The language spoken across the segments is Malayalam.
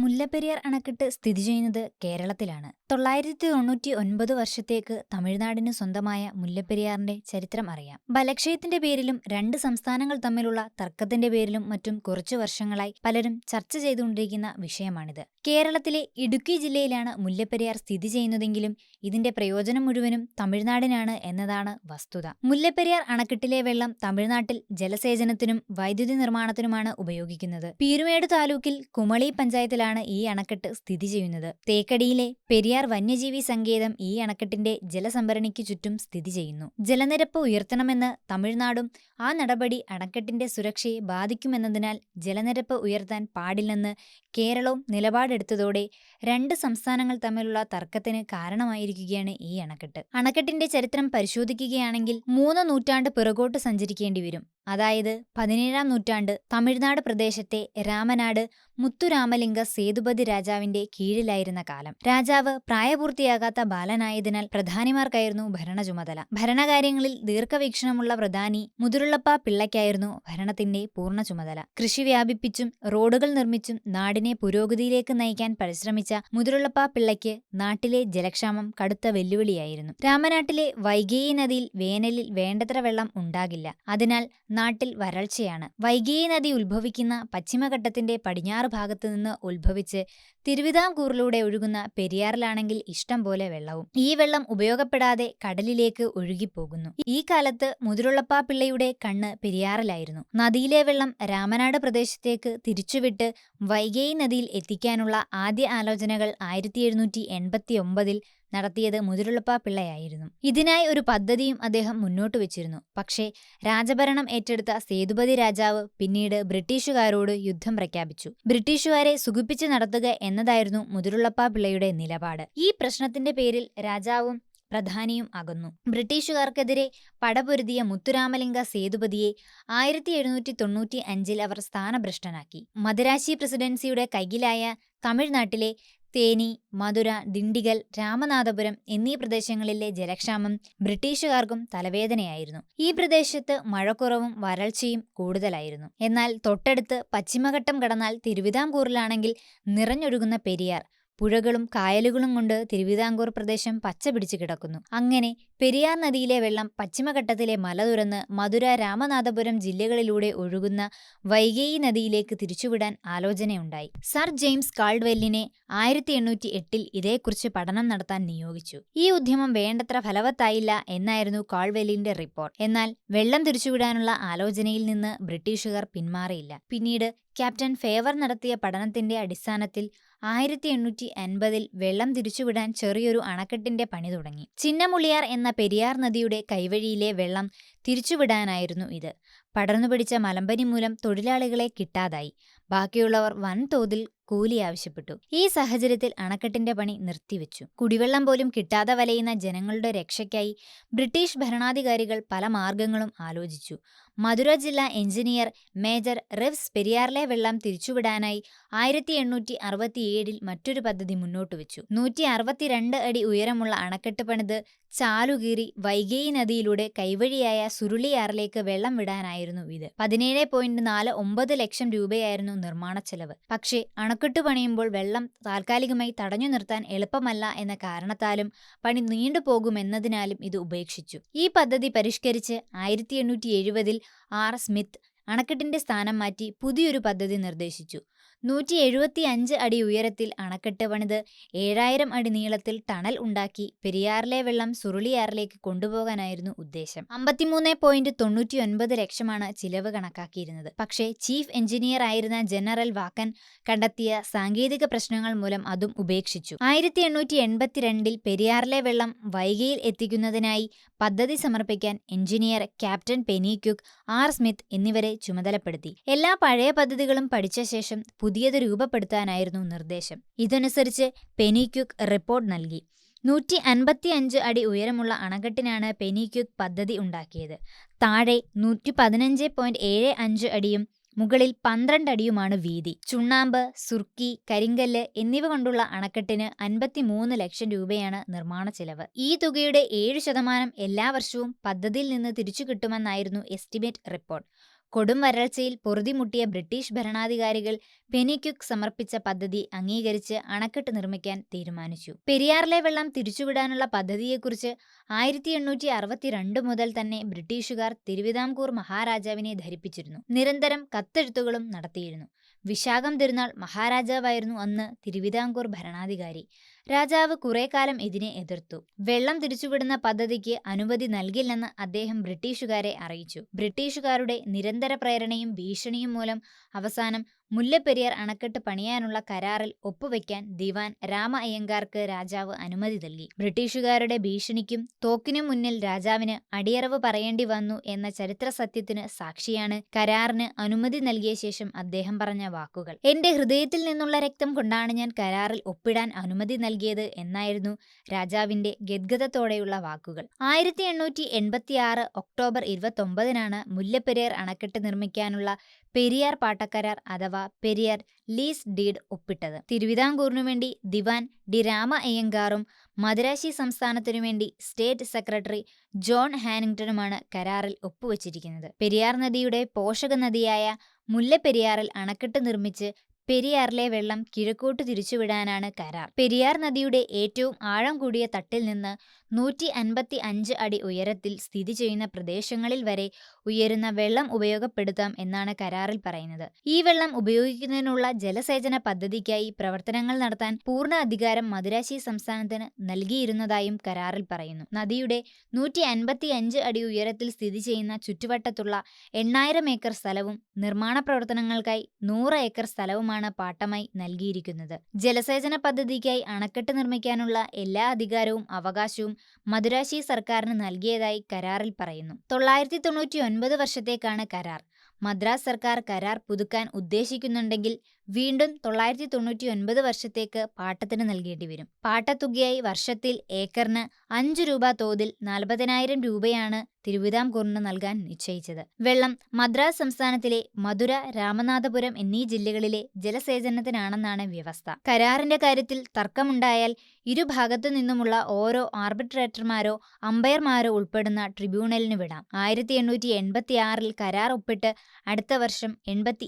മുല്ലപ്പെരിയാർ അണക്കെട്ട് സ്ഥിതി ചെയ്യുന്നത് കേരളത്തിലാണ്. തൊള്ളായിരത്തി തൊണ്ണൂറ്റി ഒൻപത് വർഷത്തേക്ക് തമിഴ്നാടിന് സ്വന്തമായ മുല്ലപ്പെരിയാറിന്റെ ചരിത്രം അറിയാം. ബലക്ഷയത്തിന്റെ പേരിലും രണ്ട് സംസ്ഥാനങ്ങൾ തമ്മിലുള്ള തർക്കത്തിന്റെ പേരിലും മറ്റും കുറച്ചു വർഷങ്ങളായി പലരും ചർച്ച ചെയ്തുകൊണ്ടിരിക്കുന്ന വിഷയമാണിത്. കേരളത്തിലെ ഇടുക്കി ജില്ലയിലാണ് മുല്ലപ്പെരിയാർ സ്ഥിതി ചെയ്യുന്നതെങ്കിലും ഇതിന്റെ പ്രയോജനം മുഴുവനും തമിഴ്നാടിനാണ് എന്നതാണ് വസ്തുത. മുല്ലപ്പെരിയാർ അണക്കെട്ടിലെ വെള്ളം തമിഴ്നാട്ടിൽ ജലസേചനത്തിനും വൈദ്യുതി നിർമ്മാണത്തിനുമാണ് ഉപയോഗിക്കുന്നത്. പീരുമേട് താലൂക്കിൽ കുമളി പഞ്ചായത്തിലാണ് ഈ അണക്കെട്ട് സ്ഥിതി ചെയ്യുന്നത്. തേക്കടിയിലെ പെരിയാർ വന്യജീവി സങ്കേതം ഈ അണക്കെട്ടിന്റെ ജലസംഭരണിക്ക് ചുറ്റും സ്ഥിതി ചെയ്യുന്നു. ജലനിരപ്പ് ഉയർത്തണമെന്ന് തമിഴ്നാടും ആ നടപടി അണക്കെട്ടിന്റെ സുരക്ഷയെ ബാധിക്കുമെന്നതിനാൽ ജലനിരപ്പ് ഉയർത്താൻ പാടില്ലെന്ന് കേരളവും നിലപാടെടുത്തതോടെ രണ്ട് സംസ്ഥാനങ്ങൾ തമ്മിലുള്ള തർക്കത്തിന് കാരണമായിരിക്കുകയാണ് ഈ അണക്കെട്ട്. അണക്കെട്ടിന്റെ ചരിത്രം പരിശോധിക്കുകയാണെങ്കിൽ മൂന്ന് നൂറ്റാണ്ട് പിറകോട്ട് സഞ്ചരിക്കേണ്ടി വരും. അതായത് പതിനേഴാം നൂറ്റാണ്ട് തമിഴ്നാട് പ്രദേശത്തെ രാമനാട് മുത്തുരാമലിംഗ സേതുപതി രാജാവിന്റെ കീഴിലായിരുന്ന കാലം. രാജാവ് പ്രായപൂർത്തിയാകാത്ത ബാലനായതിനാൽ പ്രധാനിമാർക്കായിരുന്നു ഭരണ ചുമതല ഭരണകാര്യങ്ങളിൽ ദീർഘവീക്ഷണമുള്ള പ്രധാനി മുതിരുള്ളപ്പ പിള്ളയ്ക്കായിരുന്നു ഭരണത്തിന്റെ പൂർണ ചുമതല കൃഷി വ്യാപിപ്പിച്ചും റോഡുകൾ നിർമ്മിച്ചും നാടിനെ പുരോഗതിയിലേക്ക് നയിക്കാൻ പരിശ്രമിച്ച മുതിരുള്ളപ്പ പിള്ളയ്ക്ക് നാട്ടിലെ ജലക്ഷാമം കടുത്ത വെല്ലുവിളിയായിരുന്നു. രാമനാട്ടിലെ വൈഗേയി നദിയിൽ വേനലിൽ വേണ്ടത്ര വെള്ളം ഉണ്ടാകില്ല. അതിനാൽ നാട്ടിൽ വരൾച്ചയാണ്. വൈഗേയി നദി ഉത്ഭവിക്കുന്ന പശ്ചിമഘട്ടത്തിന്റെ പടിഞ്ഞാറ് ഭാഗത്തു നിന്ന് ഉത്ഭവിച്ച് തിരുവിതാംകൂറിലൂടെ ഒഴുകുന്ന പെരിയാറിലാണെങ്കിൽ ഇഷ്ടം പോലെ വെള്ളവും. ഈ വെള്ളം ഉപയോഗപ്പെടാതെ കടലിലേക്ക് ഒഴുകിപ്പോകുന്നു. ഈ കാലത്ത് മുതിരുള്ളപ്പ പിള്ളയുടെ കണ്ണ് പെരിയാറിലായിരുന്നു. നദിയിലെ വെള്ളം രാമനാട് പ്രദേശത്തേക്ക് തിരിച്ചുവിട്ട് വൈഗൈ നദിയിൽ എത്തിക്കാനുള്ള ആദ്യ ആലോചനകൾ ആയിരത്തി എഴുന്നൂറ്റി എൺപത്തി ഒമ്പതിൽ നടത്തിയത് മുതിരുള്ളപ്പ പിള്ളയായിരുന്നു. ഇതിനായി ഒരു പദ്ധതിയും അദ്ദേഹം മുന്നോട്ട് വെച്ചിരുന്നു. പക്ഷേ രാജഭരണം ഏറ്റെടുത്ത സേതുപതി രാജാവ് പിന്നീട് ബ്രിട്ടീഷുകാരോട് യുദ്ധം പ്രഖ്യാപിച്ചു. ബ്രിട്ടീഷുകാരെ സുഖിപ്പിച്ചു നടത്തുക എന്നതായിരുന്നു മുതിരുള്ളപ്പ പിള്ളയുടെ നിലപാട്. ഈ പ്രശ്നത്തിന്റെ പേരിൽ രാജാവും പ്രധാനിയും അകന്നു. ബ്രിട്ടീഷുകാർക്കെതിരെ പടപൊരുതിയ മുത്തുരാമലിംഗ സേതുപതിയെ ആയിരത്തി എഴുന്നൂറ്റി തൊണ്ണൂറ്റി അഞ്ചിൽ അവർ സ്ഥാനഭ്രഷ്ടനാക്കി. മദരാശി പ്രസിഡൻസിയുടെ കൈയിലായ തമിഴ്നാട്ടിലെ തേനി മധുര ദിണ്ടിഗൽ രാമനാഥപുരം എന്നീ പ്രദേശങ്ങളിലെ ജലക്ഷാമം ബ്രിട്ടീഷുകാർക്കും തലവേദനയായിരുന്നു. ഈ പ്രദേശത്ത് മഴക്കുറവും വരൾച്ചയും കൂടുതലായിരുന്നു. എന്നാൽ തൊട്ടടുത്ത് പശ്ചിമഘട്ടം കടന്നാൽ തിരുവിതാംകൂറിലാണെങ്കിൽ നിറഞ്ഞൊഴുകുന്ന പെരിയാർ പുഴകളും കായലുകളും കൊണ്ട് തിരുവിതാംകൂർ പ്രദേശം പച്ച പിടിച്ചു കിടക്കുന്നു. അങ്ങനെ പെരിയാർ നദിയിലെ വെള്ളം പശ്ചിമഘട്ടത്തിലെ മല തുറന്ന് മധുര രാമനാഥപുരം ജില്ലകളിലൂടെ ഒഴുകുന്ന വൈഗേയി നദിയിലേക്ക് തിരിച്ചുവിടാൻ ആലോചനയുണ്ടായി. സർ ജെയിംസ് കാൾഡ്വെല്ലിനെ ആയിരത്തി എണ്ണൂറ്റി എട്ടിൽ ഇതേക്കുറിച്ച് പഠനം നടത്താൻ നിയോഗിച്ചു. ഈ ഉദ്യമം വേണ്ടത്ര ഫലവത്തായില്ല എന്നായിരുന്നു കാൾവെല്ലിന്റെ റിപ്പോർട്ട്. എന്നാൽ വെള്ളം തിരിച്ചുവിടാനുള്ള ആലോചനയിൽ നിന്ന് ബ്രിട്ടീഷുകാർ പിന്മാറിയില്ല. പിന്നീട് ക്യാപ്റ്റൻ ഫേവർ നടത്തിയ പഠനത്തിന്റെ അടിസ്ഥാനത്തിൽ ആയിരത്തി എണ്ണൂറ്റി അൻപതിൽ വെള്ളം തിരിച്ചുവിടാൻ ചെറിയൊരു അണക്കെട്ടിന്റെ പണി തുടങ്ങി. ചിന്നമുളിയാർ എന്ന പെരിയാർ നദിയുടെ കൈവഴിയിലെ വെള്ളം തിരിച്ചുവിടാനായിരുന്നു ഇത്. പടർന്നു പിടിച്ച മലമ്പനി മൂലം തൊഴിലാളികളെ കിട്ടാതായി. ബാക്കിയുള്ളവർ വൻതോതിൽ കൂലി ആവശ്യപ്പെട്ടു. ഈ സാഹചര്യത്തിൽ അണക്കെട്ടിന്റെ പണി നിർത്തിവെച്ചു. കുടിവെള്ളം പോലും കിട്ടാതെ വലയുന്ന ജനങ്ങളുടെ രക്ഷയ്ക്കായി ബ്രിട്ടീഷ് ഭരണാധികാരികൾ പല മാർഗങ്ങളും ആലോചിച്ചു. മധുര ജില്ലാ എഞ്ചിനീയർ മേജർ റിവ്സ് പെരിയാറിലെ വെള്ളം തിരിച്ചുവിടാനായി ആയിരത്തി എണ്ണൂറ്റി അറുപത്തിയേഴിൽ മറ്റൊരു പദ്ധതി മുന്നോട്ട് വെച്ചു. നൂറ്റി അറുപത്തിരണ്ട് അടി ഉയരമുള്ള അണക്കെട്ട് പണിത് ചാലുകീറി വൈഗൈ നദിയിലൂടെ കൈവഴിയായ സുരുളിയാറിലേക്ക് വെള്ളം വിടാനായിരുന്നു ഇത്. പതിനേഴ് പോയിന്റ് നാല് ഒമ്പത് ലക്ഷം രൂപയായിരുന്നു നിർമ്മാണ ചെലവ്. പക്ഷേ അണക്കെട്ട് പണിയുമ്പോൾ വെള്ളം താൽക്കാലികമായി തടഞ്ഞു നിർത്താൻ എളുപ്പമല്ല എന്ന കാരണത്താലും പണി നീണ്ടുപോകുമെന്നതിനാലും ഇത് ഉപേക്ഷിച്ചു. ഈ പദ്ധതി പരിഷ്കരിച്ച് ആയിരത്തി എണ്ണൂറ്റി എഴുപതിൽ ആർ. സ്മിത്ത് അണക്കെട്ടിന്റെ സ്ഥാനം മാറ്റി പുതിയൊരു പദ്ധതി നിർദ്ദേശിച്ചു. നൂറ്റി എഴുപത്തി അഞ്ച് അടി ഉയരത്തിൽ അണക്കെട്ട് പണിത് ഏഴായിരം അടി നീളത്തിൽ ടണൽ ഉണ്ടാക്കി പെരിയാറിലെ വെള്ളം സുരുളിയാറിലേക്ക് കൊണ്ടുപോകാനായിരുന്നു ഉദ്ദേശം. അമ്പത്തിമൂന്ന് പോയിന്റ് തൊണ്ണൂറ്റി ഒൻപത് ലക്ഷമാണ് ചിലവ് കണക്കാക്കിയിരുന്നത്. പക്ഷേ ചീഫ് എഞ്ചിനീയർ ആയിരുന്ന ജനറൽ വാക്കൻ കണ്ടെത്തിയ സാങ്കേതിക പ്രശ്നങ്ങൾ മൂലം അതും ഉപേക്ഷിച്ചു. ആയിരത്തി എണ്ണൂറ്റി എൺപത്തിരണ്ടിൽ പെരിയാറിലെ വെള്ളം വൈകിയിൽ എത്തിക്കുന്നതിനായി പദ്ധതി സമർപ്പിക്കാൻ engineer captain Pennycuick R Smith എന്നിവരെ ചുമതലപ്പെടുത്തി. എല്ലാ പഴയ പദ്ധതികളും പഠിച്ച ശേഷം പുതിയത് രൂപപ്പെടുത്താനായിരുന്നു നിർദ്ദേശം. ഇതനുസരിച്ച് പെനിക്യുക്ക് റിപ്പോർട്ട് നൽകി. നൂറ്റി അൻപത്തി അഞ്ച് അടി ഉയരമുള്ള അണക്കെട്ടിനാണ് പെനിക്യുക്ക് പദ്ധതി ഉണ്ടാക്കിയത്. താഴെ നൂറ്റി പതിനഞ്ച് പോയിന്റ് ഏഴ് അഞ്ച് അടിയും മുകളിൽ പന്ത്രണ്ട് അടിയുമാണ് വീതി. ചുണ്ണാമ്പ് സുർക്കി കരിങ്കല്ല് എന്നിവ കൊണ്ടുള്ള അണക്കെട്ടിന് അൻപത്തിമൂന്ന് ലക്ഷം രൂപയാണ് നിർമ്മാണ ചെലവ്. ഈ തുകയുടെ ഏഴ് ശതമാനം എല്ലാ വർഷവും പദ്ധതിയിൽ നിന്ന് തിരിച്ചു കിട്ടുമെന്നായിരുന്നു എസ്റ്റിമേറ്റ് റിപ്പോർട്ട്. കൊടും വരൾച്ചയിൽ പൊറുതിമുട്ടിയ ബ്രിട്ടീഷ് ഭരണാധികാരികൾ പെനിക്യുക്ക് സമർപ്പിച്ച പദ്ധതി അംഗീകരിച്ച് അണക്കെട്ട് നിർമ്മിക്കാൻ തീരുമാനിച്ചു. പെരിയാറിലെ വെള്ളം തിരിച്ചുവിടാനുള്ള പദ്ധതിയെക്കുറിച്ച് ആയിരത്തി എണ്ണൂറ്റി അറുപത്തിരണ്ട് മുതൽ തന്നെ ബ്രിട്ടീഷുകാർ തിരുവിതാംകൂർ മഹാരാജാവിനെ ധരിപ്പിച്ചിരുന്നു. നിരന്തരം കത്തെഴുത്തുകളും നടത്തിയിരുന്നു. വിശാഖം തിരുനാൾ മഹാരാജാവായിരുന്നു അന്ന് തിരുവിതാംകൂർ ഭരണാധികാരി. രാജാവ് കുറെ കാലം ഇതിനെ എതിർത്തു. വെള്ളം തിരിച്ചുവിടുന്ന പദ്ധതിക്ക് അനുമതി നൽകില്ലെന്ന് അദ്ദേഹം ബ്രിട്ടീഷുകാരെ അറിയിച്ചു. ബ്രിട്ടീഷുകാരുടെ നിരന്തര പ്രേരണയും ഭീഷണിയും മൂലം അവസാനം മുല്ലപ്പെരിയാർ അണക്കെട്ട് പണിയാനുള്ള കരാറിൽ ഒപ്പുവെക്കാൻ ദിവാൻ രാമ അയ്യങ്കാർക്ക് രാജാവ് അനുമതി നൽകി. ബ്രിട്ടീഷുകാരുടെ ഭീഷണിക്കും തോക്കിനും മുന്നിൽ രാജാവിന് അടിയറവ് പറയേണ്ടി വന്നു എന്ന ചരിത്ര സത്യത്തിന് സാക്ഷിയാണ് കരാറിന് അനുമതി നൽകിയ ശേഷം അദ്ദേഹം പറഞ്ഞ വാക്കുകൾ. എന്റെ ഹൃദയത്തിൽ നിന്നുള്ള രക്തം കൊണ്ടാണ് ഞാൻ കരാറിൽ ഒപ്പിടാൻ അനുമതി നൽകിയത് എന്നായിരുന്നു രാജാവിന്റെ ഗദ്ഗതത്തോടെയുള്ള വാക്കുകൾ. ആയിരത്തി എണ്ണൂറ്റി എൺപത്തിയാറ് ഒക്ടോബർ ഇരുപത്തൊമ്പതിനാണ് മുല്ലപ്പെരിയാർ അണക്കെട്ട് നിർമ്മിക്കാനുള്ള പെരിയാർ പാട്ടക്കരാർ അഥവാ പെരിയാർ ലീസ് ഡീഡ് ഒപ്പിട്ടത്. തിരുവിതാംകൂറിനു വേണ്ടി ദിവാൻ ഡി രാമ അയ്യങ്കാറും മദുരാശി സംസ്ഥാനത്തിനു വേണ്ടി സ്റ്റേറ്റ് സെക്രട്ടറി ജോൺ ഹാനിങ്ടണുമാണ് കരാറിൽ ഒപ്പുവച്ചിരിക്കുന്നത്. പെരിയാർ നദിയുടെ പോഷക നദിയായ മുല്ലപ്പെരിയാറിൽ അണക്കെട്ട് നിർമ്മിച്ച് പെരിയാറിലെ വെള്ളം കിഴക്കോട്ട് തിരിച്ചുവിടാനാണ് കരാർ. പെരിയാർ നദിയുടെ ഏറ്റവും ആഴം കൂടിയ തട്ടിൽ നിന്ന് നൂറ്റി അൻപത്തി അഞ്ച് അടി ഉയരത്തിൽ സ്ഥിതി ചെയ്യുന്ന പ്രദേശങ്ങളിൽ വരെ ഉയരുന്ന വെള്ളം ഉപയോഗപ്പെടുത്താം എന്നാണ് കരാറിൽ പറയുന്നത്. ഈ വെള്ളം ഉപയോഗിക്കുന്നതിനുള്ള ജലസേചന പദ്ധതിക്കായി പ്രവർത്തനങ്ങൾ നടത്താൻ പൂർണ അധികാരം മദുരാശി സംസ്ഥാനത്തിന് നൽകിയിരുന്നതായും കരാറിൽ പറയുന്നു. നദിയുടെ നൂറ്റി അൻപത്തി അഞ്ച് അടി ഉയരത്തിൽ സ്ഥിതി ചെയ്യുന്ന ചുറ്റുവട്ടത്തുള്ള എണ്ണായിരം ഏക്കർ സ്ഥലവും നിർമ്മാണ പ്രവർത്തനങ്ങൾക്കായി നൂറ് ഏക്കർ സ്ഥലവുമാണ് പാട്ടമായി നൽകിയിരിക്കുന്നത്. ജലസേചന പദ്ധതിക്കായി അണക്കെട്ട് നിർമ്മിക്കാനുള്ള എല്ലാ അധികാരവും അവകാശവും മദുരാശി സർക്കാരിന് നൽകിയതായി കരാറിൽ പറയുന്നു. തൊള്ളായിരത്തി തൊണ്ണൂറ്റി ഒൻപത് വർഷത്തേക്കാണ് കരാർ. മദ്രാസ് സർക്കാർ കരാർ പുതുക്കാൻ ഉദ്ദേശിക്കുന്നുണ്ടെങ്കിൽ വീണ്ടും തൊള്ളായിരത്തി തൊണ്ണൂറ്റി ഒൻപത് വർഷത്തേക്ക് പാട്ടത്തിന് നൽകേണ്ടി വരും പാട്ടത്തുകയായി വർഷത്തിൽ ഏക്കറിന് അഞ്ചു രൂപ തോതിൽ നാൽപ്പതിനായിരം രൂപയാണ് തിരുവിതാംകൂറിന് നൽകാൻ നിശ്ചയിച്ചത്. വെള്ളം മദ്രാസ് സംസ്ഥാനത്തിലെ മധുര രാമനാഥപുരം എന്നീ ജില്ലകളിലെ ജലസേചനത്തിനാണെന്നാണ് വ്യവസ്ഥ. കരാറിന്റെ കാര്യത്തിൽ തർക്കമുണ്ടായാൽ ഇരുഭാഗത്തു നിന്നുമുള്ള ഓരോ ആർബിട്രേറ്റർമാരോ അമ്പയർമാരോ ഉൾപ്പെടുന്ന ട്രിബ്യൂണലിന് വിടാം. ആയിരത്തി എണ്ണൂറ്റി എൺപത്തി കരാർ ഒപ്പിട്ട് അടുത്ത വർഷം എൺപത്തി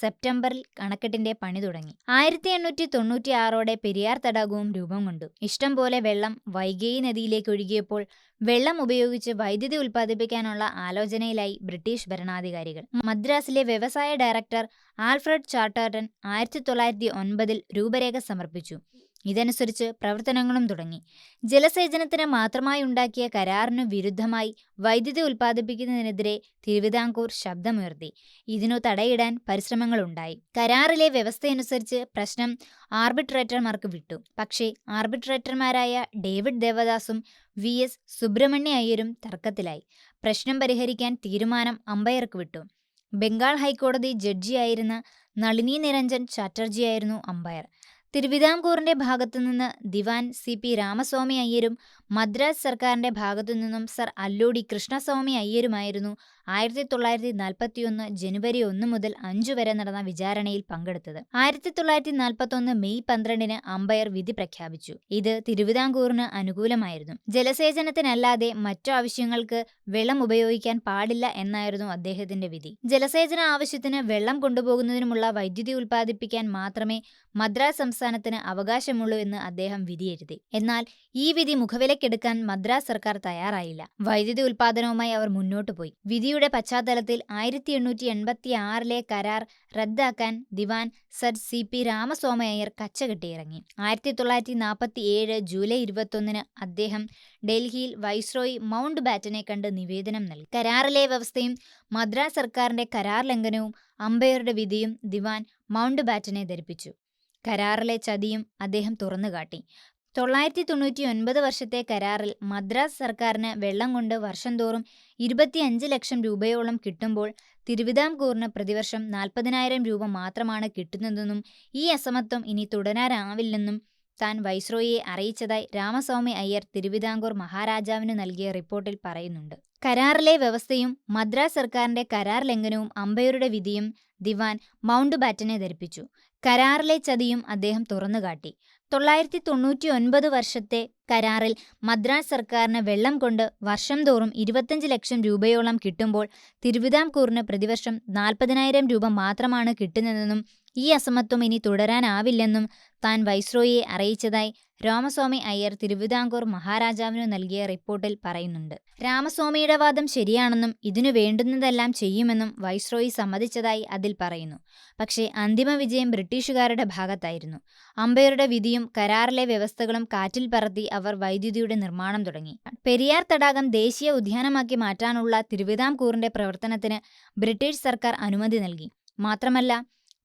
സെപ്റ്റംബറിൽ അണക്കെട്ടിന്റെ പണി തുടങ്ങി. ആയിരത്തി എണ്ണൂറ്റി തൊണ്ണൂറ്റി ആറോടെ പെരിയാർ തടാകവും രൂപം കൊണ്ടു. ഇഷ്ടം പോലെ വെള്ളം വൈഗൈ നദിയിലേക്ക് ഒഴുകിയപ്പോൾ വെള്ളം ഉപയോഗിച്ച് വൈദ്യുതി ഉൽപ്പാദിപ്പിക്കാനുള്ള ആലോചനയിലായി ബ്രിട്ടീഷ് ഭരണാധികാരികൾ. മദ്രാസിലെ വ്യവസായ ഡയറക്ടർ ആൽഫ്രഡ് ചാർട്ടർട്ടൺ ആയിരത്തി തൊള്ളായിരത്തി ഒൻപതിൽ രൂപരേഖ സമർപ്പിച്ചു. ഇതനുസരിച്ച് പ്രവർത്തനങ്ങളും തുടങ്ങി. ജലസേചനത്തിന് മാത്രമായി ഉണ്ടാക്കിയ കരാറിനു വിരുദ്ധമായി വൈദ്യുതി ഉൽപ്പാദിപ്പിക്കുന്നതിനെതിരെ തിരുവിതാംകൂർ ശബ്ദമുയർത്തി. ഇതിനു തടയിടാൻ പരിശ്രമങ്ങളുണ്ടായി. കരാറിലെ വ്യവസ്ഥയനുസരിച്ച് പ്രശ്നം ആർബിട്രേറ്റർമാർക്ക് വിട്ടു. പക്ഷേ ആർബിട്രേറ്റർമാരായ ഡേവിഡ് ദേവദാസും വി. എസ്. സുബ്രഹ്മണ്യ അയ്യരും തർക്കത്തിലായി. പ്രശ്നം പരിഹരിക്കാൻ തീരുമാനം അമ്പയർക്ക് വിട്ടു. ബംഗാൾ ഹൈക്കോടതി ജഡ്ജിയായിരുന്ന നളിനി നിരഞ്ജൻ ചാറ്റർജിയായിരുന്നു അമ്പയർ. തിരുവിതാംകൂറിന്റെ ഭാഗത്തുനിന്ന് ദിവാൻ സി പി രാമസ്വാമി അയ്യരും മദ്രാസ് സർക്കാരിന്റെ ഭാഗത്തുനിന്നും സർ അല്ലോടി കൃഷ്ണസ്വാമി അയ്യരുമായിരുന്നു ആയിരത്തി തൊള്ളായിരത്തി നാൽപ്പത്തിയൊന്ന് ജനുവരി ഒന്ന് മുതൽ അഞ്ചു വരെ നടന്ന വിചാരണയിൽ പങ്കെടുത്തത്. ആയിരത്തി തൊള്ളായിരത്തി നാൽപ്പത്തൊന്ന് മെയ് പന്ത്രണ്ടിന് അമ്പയർ വിധി പ്രഖ്യാപിച്ചു. ഇത് തിരുവിതാംകൂറിന് അനുകൂലമായിരുന്നു. ജലസേചനത്തിനല്ലാതെ മറ്റു ആവശ്യങ്ങൾക്ക് വെള്ളം ഉപയോഗിക്കാൻ പാടില്ല എന്നായിരുന്നു അദ്ദേഹത്തിന്റെ വിധി. ജലസേചന ആവശ്യത്തിന് വെള്ളം കൊണ്ടുപോകുന്നതിനുമുള്ള വൈദ്യുതി ഉൽപ്പാദിപ്പിക്കാൻ മാത്രമേ മദ്രാസ് സംസ്ഥാനത്തിന് അവകാശമുള്ളൂ എന്ന് അദ്ദേഹം വിധിയെഴുതി. എന്നാൽ ഈ വിധി മുഖവിലക്കെടുക്കാൻ മദ്രാസ് സർക്കാർ തയ്യാറായില്ല. വൈദ്യുതി ഉൽപാദനവുമായി അവർ മുന്നോട്ടു പോയി. വിധിയുടെ പശ്ചാത്തലത്തിൽ ആയിരത്തി എണ്ണൂറ്റി എൺപത്തി ആറിലെ കരാർ റദ്ദാക്കാൻ ദിവാൻ sir C P Ramaswamy Iyer കച്ചകെട്ടിയിറങ്ങി. ആയിരത്തി തൊള്ളായിരത്തി നാൽപ്പത്തി ഏഴ് ജൂലൈ ഇരുപത്തൊന്നിന് അദ്ദേഹം ഡൽഹിയിൽ വൈസ്രോയി മൗണ്ട് ബാറ്റനെ കണ്ട് നിവേദനം നൽകി. കരാറിലെ വ്യവസ്ഥയും മദ്രാസ് സർക്കാരിന്റെ കരാർ ലംഘനവും അമ്പയറുടെ വിധിയും ദിവാൻ മൗണ്ട് ബാറ്റനെ ധരിപ്പിച്ചു. കരാറിലെ ചതിയും അദ്ദേഹം തുറന്നുകാട്ടി തൊള്ളായിരത്തി തൊണ്ണൂറ്റി ഒൻപത് വർഷത്തെ കരാറിൽ മദ്രാസ് സർക്കാരിന് വെള്ളം കൊണ്ട് വർഷം തോറും ഇരുപത്തിയഞ്ച് ലക്ഷം രൂപയോളം കിട്ടുമ്പോൾ തിരുവിതാംകൂറിന് പ്രതിവർഷം നാൽപ്പതിനായിരം രൂപ മാത്രമാണ് കിട്ടുന്നതെന്നും ഈ അസമത്വം ഇനി തുടരാനാവില്ലെന്നും താൻ വൈസ്രോയിയെ അറിയിച്ചതായി രാമസ്വാമി അയ്യർ തിരുവിതാംകൂർ മഹാരാജാവിന് നൽകിയ റിപ്പോർട്ടിൽ പറയുന്നുണ്ട്. കരാറിലെ വ്യവസ്ഥയും മദ്രാസ് സർക്കാരിന്റെ കരാർ ലംഘനവും അമ്പയറുടെ വിധിയും ദിവാൻ മൗണ്ട് ബാറ്റനെ ധരിപ്പിച്ചു. കരാറിലെ ചതിയും അദ്ദേഹം തുറന്നുകാട്ടി. തൊള്ളായിരത്തി തൊണ്ണൂറ്റി ഒൻപത് വർഷത്തെ കരാറിൽ മദ്രാസ് സർക്കാരിന് വെള്ളം കൊണ്ട് വർഷം തോറും ഇരുപത്തഞ്ച് ലക്ഷം രൂപയോളം കിട്ടുമ്പോൾ തിരുവിതാംകൂറിന് പ്രതിവർഷം നാൽപ്പതിനായിരം രൂപ മാത്രമാണ് കിട്ടുന്നതെന്നും ഈ അസമത്വം ഇനി തുടരാനാവില്ലെന്നും താൻ വൈസ്രോയിയെ അറിയിച്ചതായി രാമസ്വാമി അയ്യർ തിരുവിതാംകൂർ മഹാരാജാവിനു നൽകിയ റിപ്പോർട്ടിൽ പറയുന്നുണ്ട്. രാമസ്വാമിയുടെ വാദം ശരിയാണെന്നും ഇതിനു വേണ്ടുന്നതെല്ലാം ചെയ്യുമെന്നും വൈസ്രോയി സമ്മതിച്ചതായി അതിൽ പറയുന്നു. പക്ഷേ അന്തിമ വിജയം ബ്രിട്ടീഷുകാരുടെ ഭാഗത്തായിരുന്നു. അമ്പയറുടെ വിധിയും കരാറിലെ വ്യവസ്ഥകളും കാറ്റിൽ പറത്തി അവർ വൈദ്യുതിയുടെ നിർമ്മാണം തുടങ്ങി. പെരിയാർ തടാകം ദേശീയ ഉദ്യാനമാക്കി മാറ്റാനുള്ള തിരുവിതാംകൂറിന്റെ പ്രവർത്തനത്തിന് ബ്രിട്ടീഷ് സർക്കാർ അനുമതി നൽകി. മാത്രമല്ല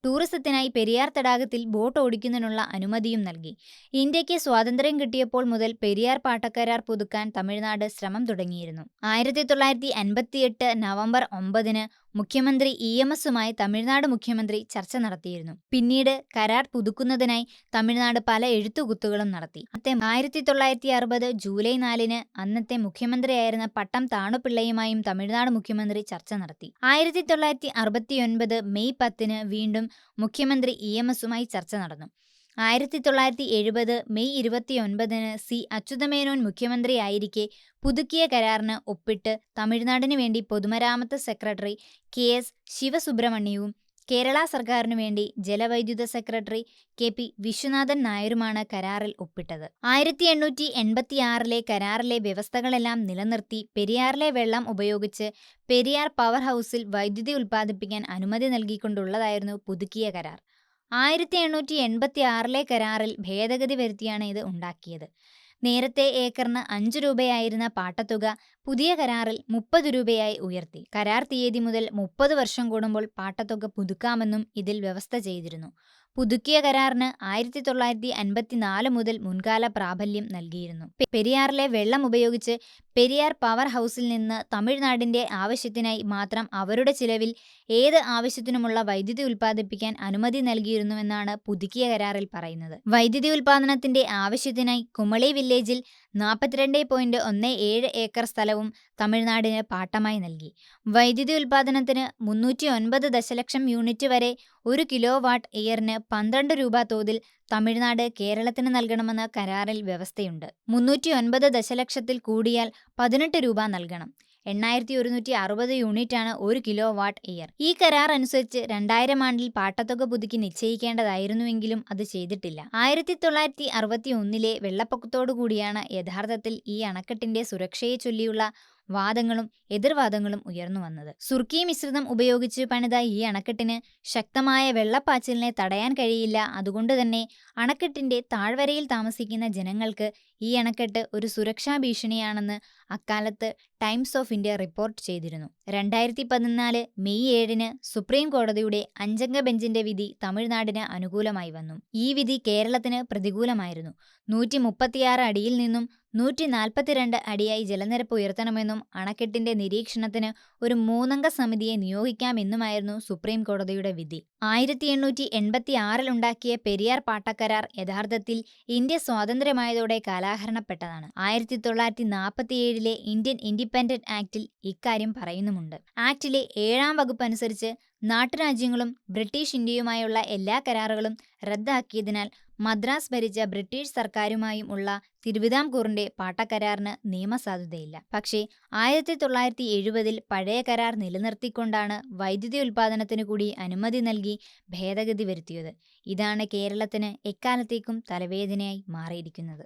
ടൂറിസത്തിനായി പെരിയാർ തടാകത്തിൽ ബോട്ട് ഓടിക്കുന്നതിനുള്ള അനുമതിയും നൽകി. ഇന്ത്യയ്ക്ക് സ്വാതന്ത്ര്യം കിട്ടിയപ്പോൾ മുതൽ പെരിയാർ പാട്ടക്കരാർ പുതുക്കാൻ തമിഴ്നാട് ശ്രമം തുടങ്ങിയിരുന്നു. ആയിരത്തി തൊള്ളായിരത്തി അൻപത്തിയെട്ട് നവംബർ ഒമ്പതിന് മുഖ്യമന്ത്രി ഇ എം എസുമായി തമിഴ്നാട് മുഖ്യമന്ത്രി ചർച്ച നടത്തിയിരുന്നു. പിന്നീട് കരാർ പുതുക്കുന്നതിനായി തമിഴ്നാട് പല എഴുത്തുകുത്തുകളും നടത്തി. അത്തെ ആയിരത്തി തൊള്ളായിരത്തി അറുപത് ജൂലൈ നാലിന് അന്നത്തെ മുഖ്യമന്ത്രിയായിരുന്ന പട്ടം താണുപിള്ളയുമായും തമിഴ്നാട് മുഖ്യമന്ത്രി ചർച്ച നടത്തി. ആയിരത്തി തൊള്ളായിരത്തി അറുപത്തിയൊൻപത് മെയ് പത്തിന് വീണ്ടും മുഖ്യമന്ത്രി ഇ എം എസുമായി ചർച്ച നടന്നു. ആയിരത്തി തൊള്ളായിരത്തി എഴുപത് മെയ് ഇരുപത്തിയൊൻപതിന് സി അച്യുതമേനോൻ മുഖ്യമന്ത്രിയായിരിക്കെ പുതുക്കിയ കരാറിന് ഒപ്പിട്ട് തമിഴ്നാടിനു വേണ്ടി പൊതുമരാമത്ത് സെക്രട്ടറി കെ എസ് ശിവസുബ്രഹ്മണ്യവും കേരള സർക്കാരിനു വേണ്ടി ജലവൈദ്യുത സെക്രട്ടറി കെ പി വിശ്വനാഥൻ നായരുമാണ് കരാറിൽ ഒപ്പിട്ടത്. ആയിരത്തി എണ്ണൂറ്റി എൺപത്തിയാറിലെ കരാറിലെ വ്യവസ്ഥകളെല്ലാം നിലനിർത്തി പെരിയാറിലെ വെള്ളം ഉപയോഗിച്ച് പെരിയാർ പവർ ഹൗസിൽ വൈദ്യുതി ഉൽപ്പാദിപ്പിക്കാൻ അനുമതി നൽകിക്കൊണ്ടുള്ളതായിരുന്നു പുതുക്കിയ കരാർ. ആയിരത്തി എണ്ണൂറ്റി എൺപത്തി ആറിലെ കരാറിൽ ഭേദഗതി വരുത്തിയാണ് ഇത് ഉണ്ടാക്കിയത്. നേരത്തെ ഏക്കറിന് അഞ്ചു രൂപയായിരുന്ന പാട്ടത്തുക പുതിയ കരാറിൽ മുപ്പത് രൂപയായി ഉയർത്തി. കരാർ തീയതി മുതൽ മുപ്പത് വർഷം കൂടുമ്പോൾ പാട്ടത്തുക പുതുക്കാമെന്നും ഇതിൽ വ്യവസ്ഥ ചെയ്തിരുന്നു. പുതുക്കിയ കരാറിന് ആയിരത്തി തൊള്ളായിരത്തി അൻപത്തിനാല് മുതൽ മുൻകാല പ്രാബല്യം നൽകിയിരുന്നു. പെരിയാറിലെ വെള്ളം ഉപയോഗിച്ച് പെരിയാർ പവർ ഹൗസിൽ നിന്ന് തമിഴ്നാടിന്റെ ആവശ്യത്തിനായി മാത്രം അവരുടെ ചിലവിൽ ഏത് ആവശ്യത്തിനുമുള്ള വൈദ്യുതി ഉൽപ്പാദിപ്പിക്കാൻ അനുമതി നൽകിയിരുന്നുവെന്നാണ് പുതുക്കിയ കരാറിൽ പറയുന്നത്. വൈദ്യുതി ഉൽപ്പാദനത്തിന്റെ ആവശ്യത്തിനായി കുമളി വില്ലേജിൽ നാൽപ്പത്തിരണ്ട് പോയിന്റ് ഒന്ന് ഏഴ് ഏക്കർ സ്ഥലവും തമിഴ്നാടിന് പാട്ടമായി നൽകി. വൈദ്യുതി ഉൽപ്പാദനത്തിന് മുന്നൂറ്റി ഒൻപത് ദശലക്ഷം യൂണിറ്റ് വരെ ഒരു കിലോ വാട്ട് ഇയറിന് പന്ത്രണ്ട് രൂപ തോതിൽ തമിഴ്നാട് കേരളത്തിന് നൽകണമെന്ന കരാറിൽ വ്യവസ്ഥയുണ്ട്. മുന്നൂറ്റി ഒൻപത് ദശലക്ഷത്തിൽ കൂടിയാൽ പതിനെട്ട് രൂപ നൽകണം. എണ്ണായിരത്തി ഒരുന്നൂറ്റി അറുപത് യൂണിറ്റാണ് ഒരു കിലോ വാട്ട് ഇയർ ഈ കരാർ അനുസരിച്ച് രണ്ടായിരം ആണ്ടിൽ പാട്ടത്തുക പുതുക്കി നിശ്ചയിക്കേണ്ടതായിരുന്നുവെങ്കിലും അത് ചെയ്തിട്ടില്ല. ആയിരത്തി തൊള്ളായിരത്തി അറുപത്തി ഒന്നിലെ വെള്ളപ്പൊക്കത്തോടുകൂടിയാണ് യഥാർത്ഥത്തിൽ ഈ അണക്കെട്ടിന്റെ സുരക്ഷയെ ചൊല്ലിയുള്ള വാദങ്ങളും എതിർവാദങ്ങളും ഉയർന്നു വന്നത്. സുർക്കി മിശ്രിതം ഉപയോഗിച്ച് പണിത ഈ അണക്കെട്ടിന് ശക്തമായ വെള്ളപ്പാച്ചിലിനെ തടയാൻ കഴിയില്ല. അതുകൊണ്ട് തന്നെ അണക്കെട്ടിന്റെ താഴ്വരയിൽ താമസിക്കുന്ന ജനങ്ങൾക്ക് ഈ അണക്കെട്ട് ഒരു സുരക്ഷാ ഭീഷണിയാണെന്ന് അക്കാലത്ത് ടൈംസ് ഓഫ് ഇന്ത്യ റിപ്പോർട്ട് ചെയ്തിരുന്നു. രണ്ടായിരത്തി പതിനാല് മെയ് ഏഴിന് സുപ്രീം കോടതിയുടെ അഞ്ചംഗ ബെഞ്ചിന്റെ വിധി തമിഴ്നാടിന് അനുകൂലമായി വന്നു. ഈ വിധി കേരളത്തിന് പ്രതികൂലമായിരുന്നു. നൂറ്റി അടിയിൽ നിന്നും നൂറ്റി നാൽപ്പത്തിരണ്ട് അടിയായി ജലനിരപ്പ് ഉയർത്തണമെന്നും അണക്കെട്ടിന്റെ നിരീക്ഷണത്തിന് ഒരു മൂന്നംഗ സമിതിയെ നിയോഗിക്കാമെന്നുമായിരുന്നു സുപ്രീം കോടതിയുടെ വിധി. ആയിരത്തി എണ്ണൂറ്റി എൺപത്തി ആറിലുണ്ടാക്കിയ പെരിയാർ പാട്ടക്കരാർ യഥാർത്ഥത്തിൽ ഇന്ത്യ സ്വാതന്ത്ര്യമായതോടെ കാലാഹരണപ്പെട്ടതാണ്. ആയിരത്തി തൊള്ളായിരത്തി നാൽപ്പത്തിയേഴിലെ ഇന്ത്യൻ ഇൻഡിപെൻഡന്റ് ആക്ടിൽ ഇക്കാര്യം പറയുന്നുമുണ്ട്. ആക്ടിലെ ഏഴാം വകുപ്പ് അനുസരിച്ച് നാട്ടുരാജ്യങ്ങളും ബ്രിട്ടീഷ് ഇന്ത്യയുമായുള്ള എല്ലാ കരാറുകളും റദ്ദാക്കിയതിനാൽ മദ്രാസ് ഭരിച്ച ബ്രിട്ടീഷ് സർക്കാരുമായും ഉള്ള തിരുവിതാംകൂറിന്റെ പാട്ടക്കരാറിന് നിയമസാധുതയില്ല. പക്ഷേ ആയിരത്തി തൊള്ളായിരത്തി എഴുപതിൽ പഴയ കരാർ നിലനിർത്തിക്കൊണ്ടാണ് വൈദ്യുതി ഉൽപാദനത്തിന് കൂടി അനുമതി നൽകി ഭേദഗതി വരുത്തിയത്. ഇതാണ് കേരളത്തിന് എക്കാലത്തേക്കും തലവേദനയായി മാറിയിരിക്കുന്നത്.